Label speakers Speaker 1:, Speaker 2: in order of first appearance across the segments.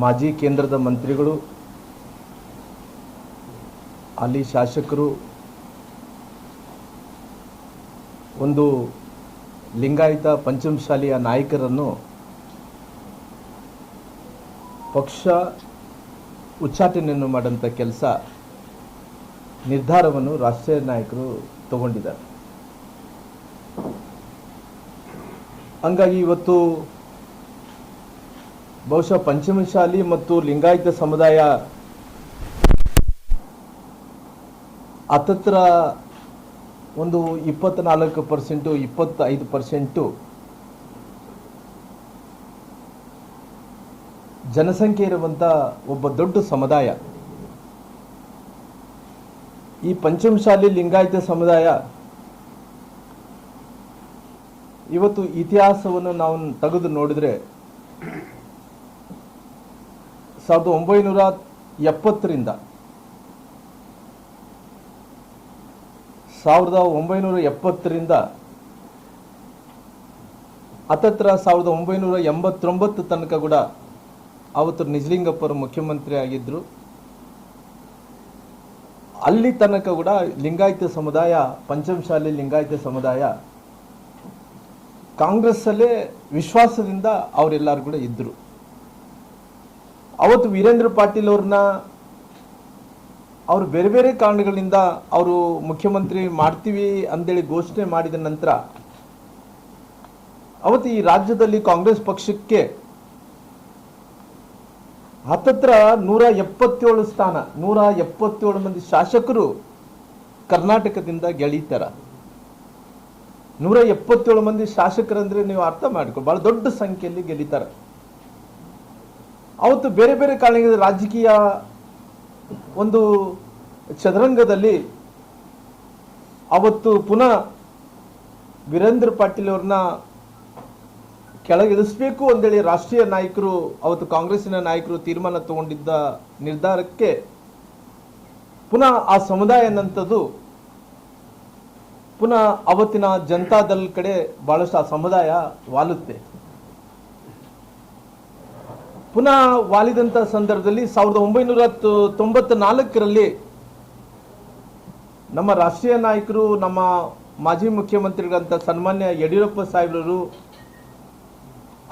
Speaker 1: ಮಾಜಿ ಕೇಂದ್ರದ ಮಂತ್ರಿಗಳು, ಅಲ್ಲಿ ಶಾಸಕರು, ಒಂದು ಲಿಂಗಾಯತ ಪಂಚಮಶಾಲಿಯ ನಾಯಕರನ್ನು ಪಕ್ಷ ಉಚ್ಚಾಟನೆಯನ್ನು ಮಾಡೋಂಥ ಕೆಲಸ ನಿರ್ಧಾರವನ್ನು ರಾಷ್ಟ್ರೀಯ ನಾಯಕರು ತಗೊಂಡಿದ್ದಾರೆ. ಹಂಗಾಗಿ ಇವತ್ತು ಬಹುಶಃ ಪಂಚಮಶಾಲಿ ಮತ್ತು ಲಿಂಗಾಯತ ಸಮುದಾಯ ಹತ್ತತ್ರ ಒಂದು ಇಪ್ಪತ್ನಾಲ್ಕು ಪರ್ಸೆಂಟು, ಇಪ್ಪತ್ತೈದು ಪರ್ಸೆಂಟು ಜನಸಂಖ್ಯೆ ಇರುವಂಥ ಒಬ್ಬ ದೊಡ್ಡ ಸಮುದಾಯ. ಈ ಪಂಚಮಶಾಲಿ ಲಿಂಗಾಯತ ಸಮುದಾಯ ಇವತ್ತು ಇತಿಹಾಸವನ್ನು ನಾವು ತೆಗೆದು ನೋಡಿದ್ರೆ ಸಾವಿರದ ಒಂಬೈನೂರ ಎಪ್ಪತ್ತರಿಂದ. ಸಾವಿರದ ಒಂಬೈನೂರ ಎಪ್ಪತ್ತರಿಂದ. ಹತ್ತತ್ರ ಸಾವಿರದ ಒಂಬೈನೂರ ಎಂಬತ್ತೊಂಬತ್ತು ತನಕ ಕೂಡ ಅವತ್ತು ನಿಜಲಿಂಗಪ್ಪರು ಮುಖ್ಯಮಂತ್ರಿ ಆಗಿದ್ದರು ಅಲ್ಲಿ ತನಕ ಕೂಡ ಲಿಂಗಾಯತ ಸಮುದಾಯ, ಪಂಚಮಶಾಲಿ ಲಿಂಗಾಯತ ಸಮುದಾಯ ಕಾಂಗ್ರೆಸ್ಸಲ್ಲೇ ವಿಶ್ವಾಸದಿಂದ ಅವರೆಲ್ಲರೂ ಕೂಡ ಇದ್ದರು ಅವತ್ತು ವೀರೇಂದ್ರ ಪಾಟೀಲ್ ಅವ್ರನ್ನ ಅವರು ಬೇರೆ ಬೇರೆ ಕಾರಣಗಳಿಂದ ಅವರು ಮುಖ್ಯಮಂತ್ರಿ ಮಾಡ್ತೀವಿ ಅಂತೇಳಿ ಘೋಷಣೆ ಮಾಡಿದ ನಂತರ ಅವತ್ತು ಈ ರಾಜ್ಯದಲ್ಲಿ ಕಾಂಗ್ರೆಸ್ ಪಕ್ಷಕ್ಕೆ ಹತ್ತತ್ರ ನೂರ ಎಪ್ಪತ್ತೇಳು ಸ್ಥಾನ, ನೂರ ಎಪ್ಪತ್ತೇಳು ಮಂದಿ ಶಾಸಕರು ಕರ್ನಾಟಕದಿಂದ ಗೆಳೀತಾರ. ನೂರ ಎಪ್ಪತ್ತೇಳು ಮಂದಿ ಶಾಸಕರಂದ್ರೆ ನೀವು ಅರ್ಥ ಮಾಡ್ಕೊ, ಬಹಳ ದೊಡ್ಡ ಸಂಖ್ಯೆಯಲ್ಲಿ ಗೆಲ್ಲಿತಾರೆ ಅವತ್ತು ಬೇರೆ ಬೇರೆ ಕಾರಣಗಳಿಂದ ರಾಜಕೀಯ ಒಂದು ಚದುರಂಗದಲ್ಲಿ ಅವತ್ತು ಪುನಃ ವೀರೇಂದ್ರ ಪಾಟೀಲ್ ಅವ್ರನ್ನ ಕೆಳಗಿಳಿಸ್ಬೇಕು ಅಂತೇಳಿ ರಾಷ್ಟ್ರೀಯ ನಾಯಕರು, ಅವತ್ತು ಕಾಂಗ್ರೆಸ್ಸಿನ ನಾಯಕರು ತೀರ್ಮಾನ ತಗೊಂಡಿದ್ದ ನಿರ್ಧಾರಕ್ಕೆ ಪುನಃ ಆ ಸಮುದಾಯ ಅನ್ನಂಥದ್ದು ಪುನಃ ಅವತ್ತಿನ ಜನತಾದಲ್ ಕಡೆ ಭಾಳಷ್ಟು ಆ ಸಮುದಾಯ ವಾಲುತ್ತೆ. ಪುನಃ ವಾಲಿದಂಥ ಸಂದರ್ಭದಲ್ಲಿ ಸಾವಿರದ ಒಂಬೈನೂರ ತೊಂಬತ್ತ ನಾಲ್ಕರಲ್ಲಿ ನಮ್ಮ ರಾಷ್ಟ್ರೀಯ ನಾಯಕರು, ನಮ್ಮ ಮಾಜಿ ಮುಖ್ಯಮಂತ್ರಿಗಳಂತ ಸನ್ಮಾನ್ಯ ಯಡಿಯೂರಪ್ಪ ಸಾಹೇಬ್ರವರು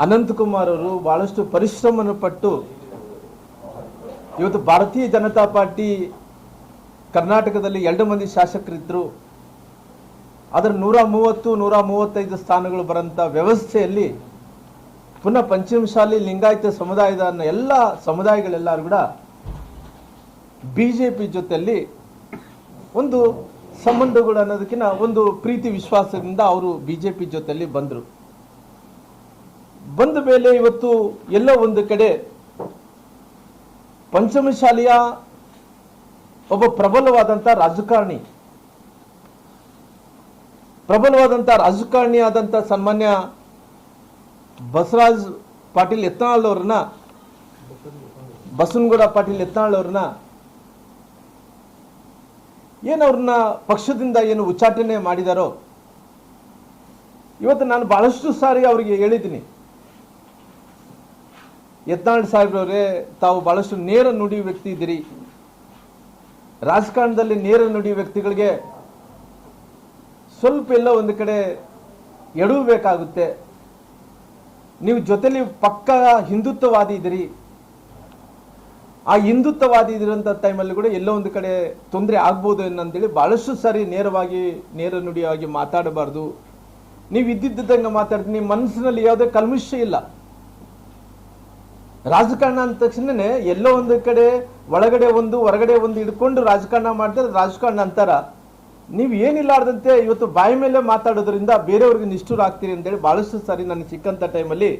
Speaker 1: ಅನಂತಕುಮಾರ್ ಅವರು ಬಹಳಷ್ಟು ಪರಿಶ್ರಮವನ್ನು ಪಟ್ಟು ಇವತ್ತು ಭಾರತೀಯ ಜನತಾ ಪಾರ್ಟಿ ಕರ್ನಾಟಕದಲ್ಲಿ ಎರಡು ಮಂದಿ ಶಾಸಕರಿದ್ದರು ಅದರ ನೂರ ಮೂವತ್ತು, ನೂರ ಮೂವತ್ತೈದು ಸ್ಥಾನಗಳು ಬರೋಂಥ ವ್ಯವಸ್ಥೆಯಲ್ಲಿ ಪುನಃ ಪಂಚಮಶಾಲಿ ಲಿಂಗಾಯತ ಸಮುದಾಯದ ಎಲ್ಲ ಸಮುದಾಯಗಳೆಲ್ಲರೂ ಕೂಡ ಬಿ ಜೆ ಪಿ ಜೊತೆಯಲ್ಲಿ ಒಂದು ಸಂಬಂಧಗಳು ಅನ್ನೋದಕ್ಕಿಂತ ಒಂದು ಪ್ರೀತಿ ವಿಶ್ವಾಸದಿಂದ ಅವರು ಬಿ ಜೆ ಪಿ ಜೊತೆಯಲ್ಲಿ ಬಂದರು. ಬಂದ ಮೇಲೆ ಇವತ್ತು ಎಲ್ಲ ಒಂದು ಕಡೆ ಪಂಚಮಶಾಲಿಯ ಒಬ್ಬ ಪ್ರಬಲವಾದಂಥ ರಾಜಕಾರಣಿ ಪ್ರಬಲವಾದಂಥ ರಾಜಕಾರಣಿ ಆದಂಥ ಸನ್ಮಾನ್ಯ ಬಸವರಾಜ್ ಪಾಟೀಲ್ ಯತ್ನಾಳ್ ಅವ್ರನ್ನ ಬಸವನಗೌಡ ಪಾಟೀಲ್ ಯತ್ನಾಳ್ ಏನು ಅವ್ರನ್ನ ಪಕ್ಷದಿಂದ ಏನು ಉಚ್ಚಾಟನೆ ಮಾಡಿದಾರೋ, ಇವತ್ತು ನಾನು ಬಹಳಷ್ಟು ಸಾರಿ ಅವರಿಗೆ ಹೇಳಿದ್ದೀನಿ. ಯತ್ನಾಳ್ ಸಾಹೇಬ್ರವರೇ, ತಾವು ಬಹಳಷ್ಟು ನೇರ ನುಡಿ ವ್ಯಕ್ತಿ ಇದ್ದೀರಿ. ರಾಜಕಾರಣದಲ್ಲಿ ನೇರ ನುಡಿ ವ್ಯಕ್ತಿಗಳಿಗೆ ಸ್ವಲ್ಪ ಎಲ್ಲ ಒಂದು ಕಡೆ ಎಡವಬೇಕಾಗುತ್ತೆ ನೀವು ಜೊತೆಲಿ ಪಕ್ಕ ಹಿಂದುತ್ವವಾದಿ ಇದ್ದೀರಿ. ಆ ಹಿಂದುತ್ವವಾದಿ ಇದ್ರಂತ ಟೈಮಲ್ಲಿ ಕೂಡ ಎಲ್ಲೋ ಒಂದು ಕಡೆ ತೊಂದರೆ ಆಗ್ಬೋದು ಅಂತೇಳಿ ಬಹಳಷ್ಟು ಸಾರಿ ನೇರವಾಗಿ ನೇರ ನುಡಿಯಾಗಿ ಮಾತಾಡಬಾರ್ದು. ನೀವು ಇದ್ದಿದ್ದಂಗೆ ಮಾತಾಡ್ತೀನಿ, ನಿಮ್ಮ ಮನಸ್ಸಿನಲ್ಲಿ ಯಾವುದೇ ಕಲ್ಮಿಷ ಇಲ್ಲ. ರಾಜಕಾರಣ ಅಂದ ತಕ್ಷಣನೇ ಎಲ್ಲೋ ಒಂದು ಕಡೆ ಒಳಗಡೆ ಒಂದು, ಹೊರಗಡೆ ಒಂದು ಹಿಡ್ಕೊಂಡು ರಾಜಕಾರಣ ಮಾಡಿದ್ರೆ ರಾಜಕಾರಣ ಅಂತಾರ. ನೀವು ಏನಿಲ್ಲಾರ್ದಂತೆ ಇವತ್ತು ಬಾಯಿ ಮೇಲೆ ಮಾತಾಡೋದ್ರಿಂದ ಬೇರೆಯವ್ರಿಗೆ ನಿಷ್ಠುರ ಆಗ್ತೀರಿ ಅಂತೇಳಿ ಬಹಳಷ್ಟು ಸಾರಿ ನನಗೆ ಸಿಕ್ಕಂಥ ಟೈಮಲ್ಲಿ